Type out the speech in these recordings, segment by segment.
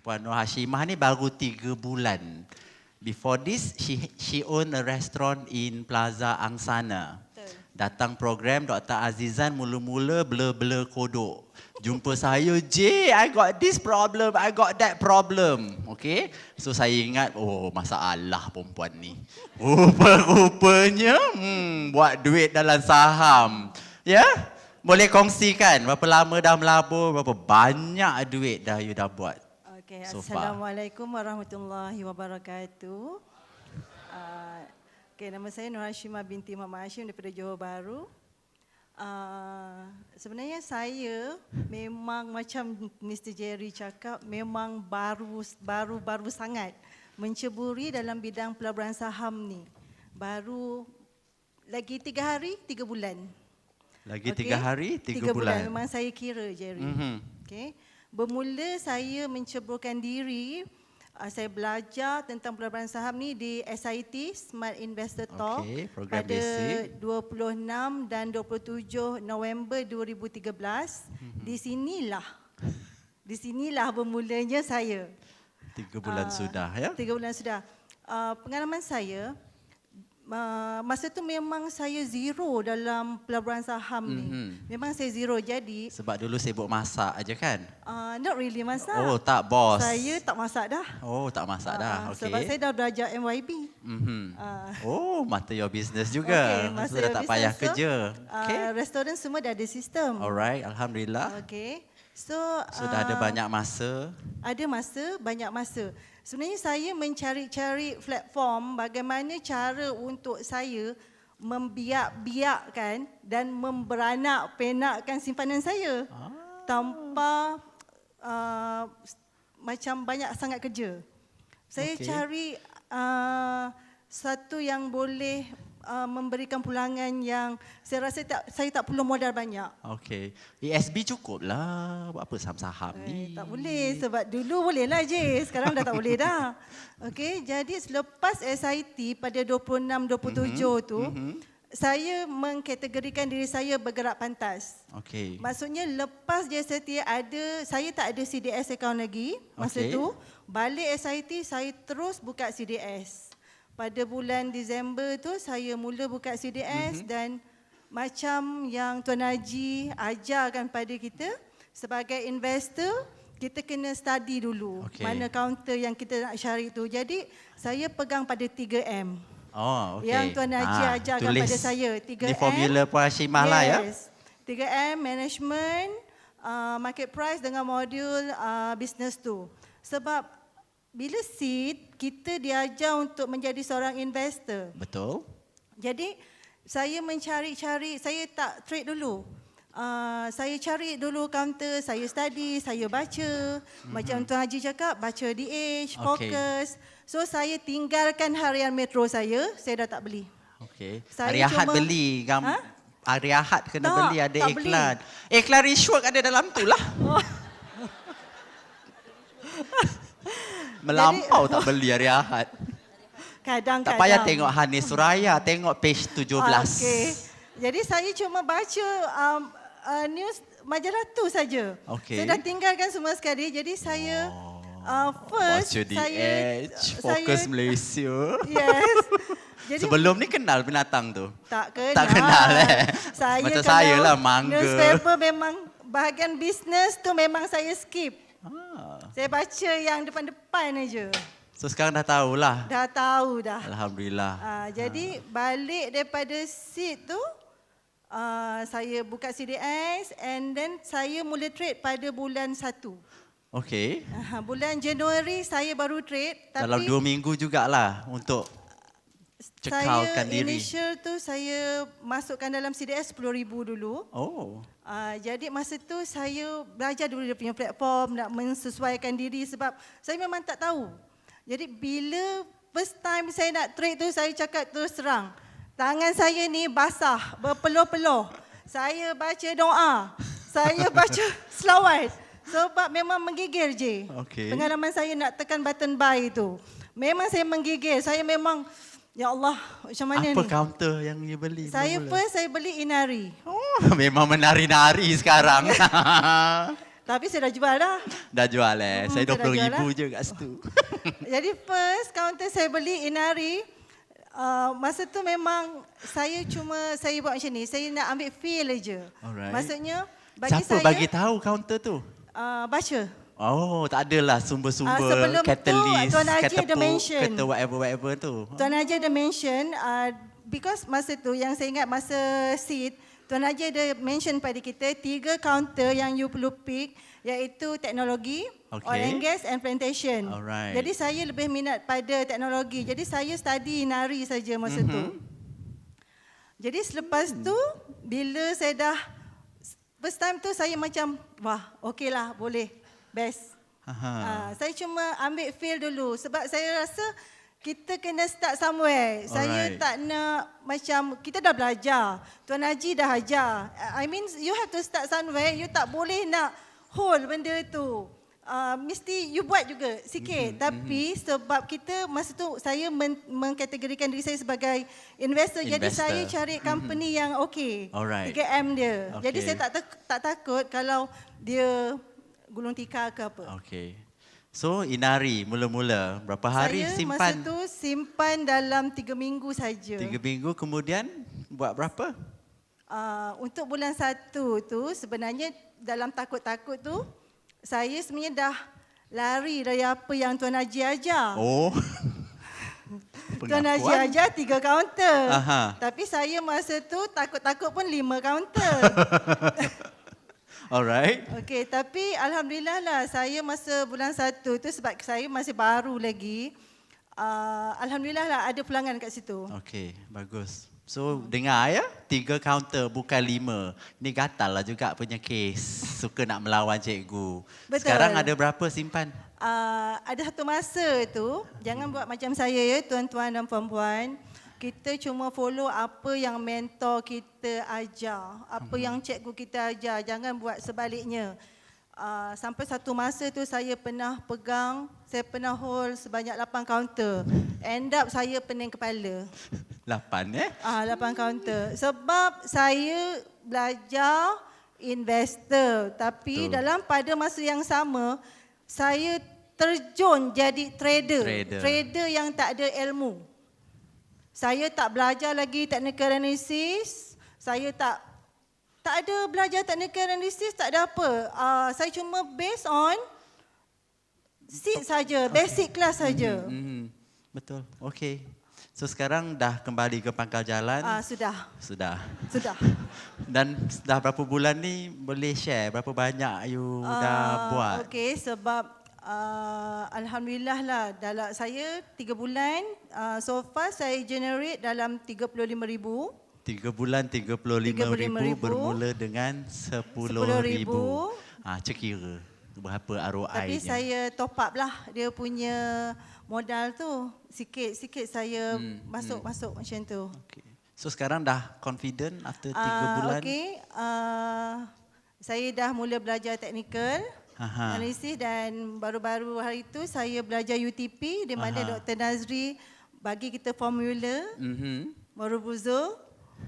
Puan Nur Hashimah ni baru tiga bulan. Before this, she she own a restaurant in Plaza Angsana. Betul. Datang program Dr. Azizan mula-mula blur-blur kodok. Jumpa saya, J, I got this problem, I got that problem. Okay? So saya ingat, oh masalah perempuan ni. Rupa-rupanya hmm, buat duit dalam saham. Ya? Boleh kongsikan berapa lama dah melabur, berapa banyak duit dah you dah buat. Okey, So far. Assalamualaikum warahmatullahi wabarakatuh. Uh, okay, nama saya Nur Hashimah binti Muhammad Hashim daripada Johor Bahru. Uh, sebenarnya saya memang macam Mr. Jerry cakap memang baru baru baru sangat menceburi dalam bidang pelaburan saham ni. Baru lagi tiga hari, tiga bulan. Lagi Okey? tiga hari, tiga, bulan. Memang saya kira, Jerry. Mhm. Okay. Bermula saya menceburkan diri, uh, saya belajar tentang pelaburan saham ni di SIT, Smart Investor Talk program pada basic. 26 dan 27 November 2013. Mhm. Di sinilah, di sinilah bermulanya saya. Tiga bulan Ah, sudah ya. Tiga bulan sudah. Uh, pengalaman saya, uh, masa tu memang saya zero dalam pelaburan saham ni. Mhm. Memang saya zero. Jadi, Sebab dulu sibuk masak aja kan? uh, not really masak. Oh, tak bos. Saya tak masak dah. Oh, tak masak Ah, dah. Okey. Sebab saya dah belajar MYB. Mhm. Ah. Oh, mata your business juga. Okey, masa Sudah tak payah tu, kerja. Uh, Okey. restoran semua dah ada sistem. Alright, alhamdulillah. Okey. So Sudah ada ah, banyak masa. Ada masa, banyak masa. Sebenarnya saya mencari-cari platform bagaimana cara untuk saya membiak-biakkan dan memberanak penakkan simpanan saya Ah. tanpa uh, macam banyak sangat kerja. Saya Okey. cari uh, satu yang boleh uh, memberikan pulangan yang saya rasa tak, saya tak perlu modal banyak. Okey. ESB cukup lah. Buat apa saham-saham Eh, ni? tak boleh sebab dulu boleh lah je. Sekarang dah tak boleh dah. Okey, jadi selepas SIT pada 26 27 tu, saya mengkategorikan diri saya bergerak pantas. Okey. Maksudnya lepas je SIT ada saya tak ada CDS account lagi masa Okey. tu. Balik SIT saya terus buka CDS. Pada bulan Disember tu saya mula buka CDS dan macam yang Tuan Haji ajarkan pada kita sebagai investor kita kena study dulu Okey. mana counter yang kita nak cari tu. Jadi saya pegang pada 3M. Oh, okey. Yang Tuan Haji Ah, ajarkan tulis. pada saya 3M. Ni formula Puan Hashimah lah ya. Yes. 3M management, uh, market price dengan modul uh, business tu. Sebab bila seed kita diajar untuk menjadi seorang investor. Betul. Jadi saya mencari-cari, saya tak trade dulu. Uh, saya cari dulu counter, saya study, saya baca. Mm-hmm. Macam Tuan Haji cakap, baca DH, Okey. Focus. So saya tinggalkan harian metro saya, saya dah tak beli. Okey. Saya Hari Ahad cuma- beli gam Ha? Hari Ahad kena Tak, beli ada beli. iklan. Iklan rishwak ada dalam tu lah. Melampau tak beli hari Ahad. Kadang-kadang. Tak payah tengok Hanis Suraya, tengok page 17. Ah, Okey. Jadi saya cuma baca um, uh, news majalah tu saja. Okey. Saya dah tinggalkan semua sekali. Jadi saya uh, first Baca saya Edge, Fokus saya, Malaysia. Yes. Jadi Sebelum ni kenal binatang tu? tak kenal. Tak kenal, eh? Saya Macam saya lah, mangga. Newspaper memang bahagian bisnes tu memang saya skip. Ah. Saya baca yang depan-depan aja. So sekarang dah tahulah. Dah tahu dah. Alhamdulillah. Uh, jadi balik daripada seat tu uh, saya buka CDS and then saya mula trade pada bulan 1. Okey. Uh, bulan Januari saya baru trade tapi Dalam dua minggu jugalah untuk cekalkan saya diri. initial tu saya masukkan dalam CDS 10,000 dulu. Oh. Uh, jadi masa tu saya belajar dulu dia punya platform nak mensesuaikan diri sebab saya memang tak tahu. Jadi bila first time saya nak trade tu saya cakap terus terang. Tangan saya ni basah, berpeluh-peluh. Saya baca doa. Saya baca selawat. Sebab memang menggigil je. Okey. Pengalaman saya nak tekan button buy tu. Memang saya menggigil. Saya memang Ya Allah, macam mana Apa ni? counter yang you beli? Saya mula-mula? first saya beli Inari. Oh, memang menari-nari sekarang. Tapi saya dah jual dah. Dah jual eh. Hmm, Saya saya dah jual, RM20,000 je kat situ. Jadi first counter saya beli Inari. Uh, masa tu memang saya cuma saya buat macam ni. Saya nak ambil feel aja. Alright. Maksudnya bagi Siapa saya bagi tahu kaunter tu? Uh, baca. Oh, tak adalah sumber-sumber Ah, sebelum tu, catalyst, Tuan Haji ada catapult, mention. kata whatever-whatever tu. Tuan Haji ada mention uh, because masa tu yang saya ingat masa seat Tuan Haji ada mention pada kita tiga counter yang you perlu pick iaitu teknologi, Okay. oil and gas and plantation. Alright. Jadi saya lebih minat pada teknologi. Jadi saya study nari saja masa mm-hmm. tu. Mhm. Jadi selepas tu bila saya dah first time tu saya macam wah okeylah boleh best. Aha. Uh, saya cuma ambil feel dulu sebab saya rasa kita kena start somewhere. Alright. Saya tak nak macam kita dah belajar. Tuan Haji dah ajar. I mean you have to start somewhere. You tak boleh nak hold benda tu. Uh, mesti you buat juga sikit. Mm-hmm. Tapi sebab kita masa tu saya men- mengkategorikan diri saya sebagai investor. Jadi Investor. saya cari company mm-hmm. yang okey. Alright. 3M dia. Okay. Jadi saya tak tak, tak takut kalau dia gulung tikar ke apa. Okay. So, Inari mula-mula berapa hari saya simpan? masa tu simpan dalam tiga minggu saja. Tiga minggu kemudian buat berapa? Uh, untuk bulan satu tu sebenarnya dalam takut-takut tu saya sebenarnya dah lari dari apa yang Tuan Haji ajar. Oh. Tuan Haji ajar tiga kaunter. Aha. Tapi saya masa tu takut-takut pun lima kaunter. Alright. Okey, tapi alhamdulillah lah saya masa bulan satu tu sebab saya masih baru lagi. Uh, alhamdulillah lah ada pelanggan kat situ. Okay, bagus. So, dengar ya, tiga counter bukan lima. Ni gatal lah juga punya case. Suka nak melawan cikgu. Betul. Sekarang ada berapa simpan? Uh, ada satu masa tu, jangan buat macam saya ya tuan-tuan dan puan-puan. Kita cuma follow apa yang mentor kita ajar, apa Hmm. yang cikgu kita ajar. Jangan buat sebaliknya. Uh, sampai satu masa tu saya pernah pegang, saya pernah hold sebanyak 8 kaunter. End up saya pening kepala. Lapan eh? Ah, 8 kaunter. Sebab saya belajar investor. Tapi Betul. dalam pada masa yang sama, saya terjun jadi trader. Trader. trader yang tak ada ilmu. Saya tak belajar lagi technical analysis. Saya tak tak ada belajar technical analysis, tak ada apa. Uh, saya cuma based on seat saja, basic class saja. Hmm, betul. Okay. So sekarang dah kembali ke pangkal jalan. Ah, sudah. Sudah. Sudah. Dan dah berapa bulan ni boleh share berapa banyak you dah Ah, buat? Okey, sebab uh, alhamdulillah lah dalam saya tiga bulan uh, so far saya generate dalam 35,000 Tiga bulan tiga puluh lima ribu 35,000 bermula dengan sepuluh ribu. Ah, cek kira berapa ROI-nya. tapi saya top up lah dia punya modal tu sikit-sikit saya Hmm, masuk-masuk macam tu. Okay. So sekarang dah confident after tiga Ah, bulan? Okey, uh, saya dah mula belajar teknikal. Aha. Analisis dan baru-baru hari itu saya belajar UTP di mana Aha. Dr. Nazri bagi kita formula Mhm. Marubuzo,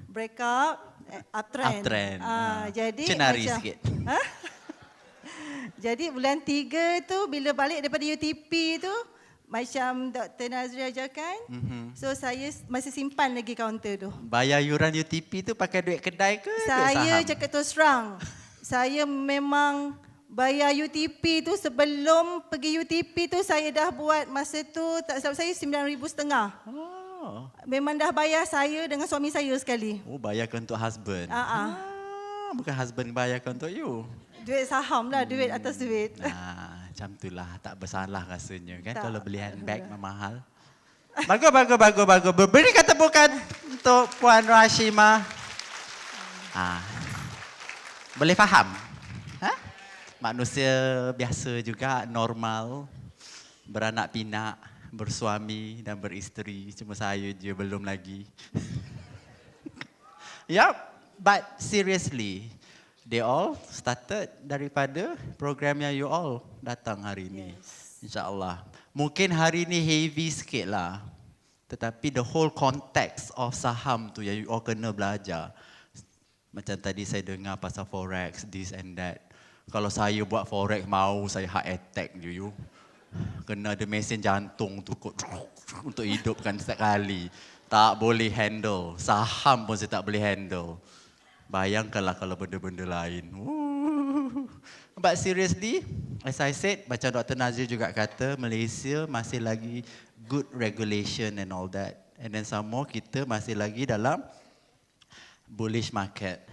breakout, eh, uptrend. Uptrend. Ah, Ah. jadi Cenari macam, sikit. Ha? jadi bulan tiga tu bila balik daripada UTP tu macam Dr. Nazri ajarkan, Mhm. so saya masih simpan lagi kaunter tu. Bayar yuran UTP tu pakai duit kedai ke Saya cakap terus terang, saya memang bayar UTP tu sebelum pergi UTP tu saya dah buat masa tu tak salah saya RM9,500 setengah. Oh. Memang dah bayar saya dengan suami saya sekali. oh, bayarkan untuk husband. Ah, ah. Ah, bukan husband bayarkan untuk you. Duit saham lah, duit atas duit. Nah, macam itulah tak bersalah rasanya kan Tak. kalau beli handbag mahal. Bagus, bagus, bagus, bagus. Berikan tepukan untuk Puan Rashima. Ah. Boleh faham? Ha? Manusia biasa juga, normal. Beranak pinak, bersuami dan beristeri. Cuma saya je belum lagi. Yup, but seriously, they all started daripada program yang you all datang hari ini. InsyaAllah. Mungkin hari ini heavy sikit lah. Tetapi the whole context of saham tu yang you all kena belajar. Macam tadi saya dengar pasal forex, this and that. Kalau saya buat forex mau saya heart attack je you. Kena ada mesin jantung tu kot untuk hidupkan sekali. Tak boleh handle. Saham pun saya tak boleh handle. Bayangkanlah kalau benda-benda lain. Woo. But seriously, as I said, macam Dr. Nazir juga kata, Malaysia masih lagi good regulation and all that. And then some more, kita masih lagi dalam bullish market.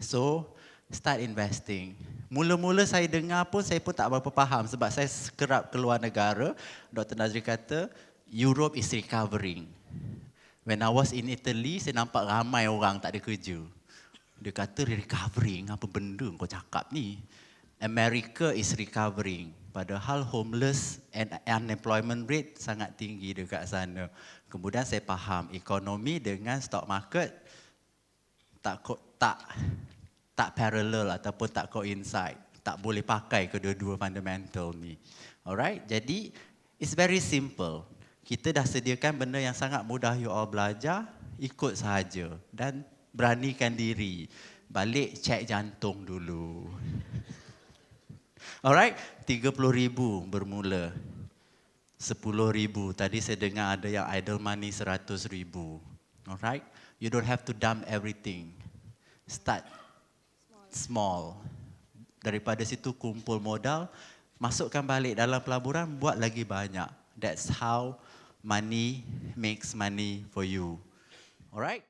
So, start investing. Mula-mula saya dengar pun saya pun tak berapa faham sebab saya kerap keluar negara. Dr. Nazri kata Europe is recovering. When I was in Italy, saya nampak ramai orang tak ada kerja. Dia kata recovering, apa benda kau cakap ni? America is recovering. Padahal homeless and unemployment rate sangat tinggi dekat sana. Kemudian saya faham ekonomi dengan stock market tak tak tak parallel ataupun tak coincide. Tak boleh pakai kedua-dua fundamental ni. Alright? Jadi it's very simple. Kita dah sediakan benda yang sangat mudah you all belajar, ikut sahaja dan beranikan diri. Balik cek jantung dulu. Alright, 30,000 bermula. 10,000. Tadi saya dengar ada yang idle money 100,000. Alright, you don't have to dump everything. Start small. Daripada situ kumpul modal, masukkan balik dalam pelaburan, buat lagi banyak. That's how money makes money for you. Alright?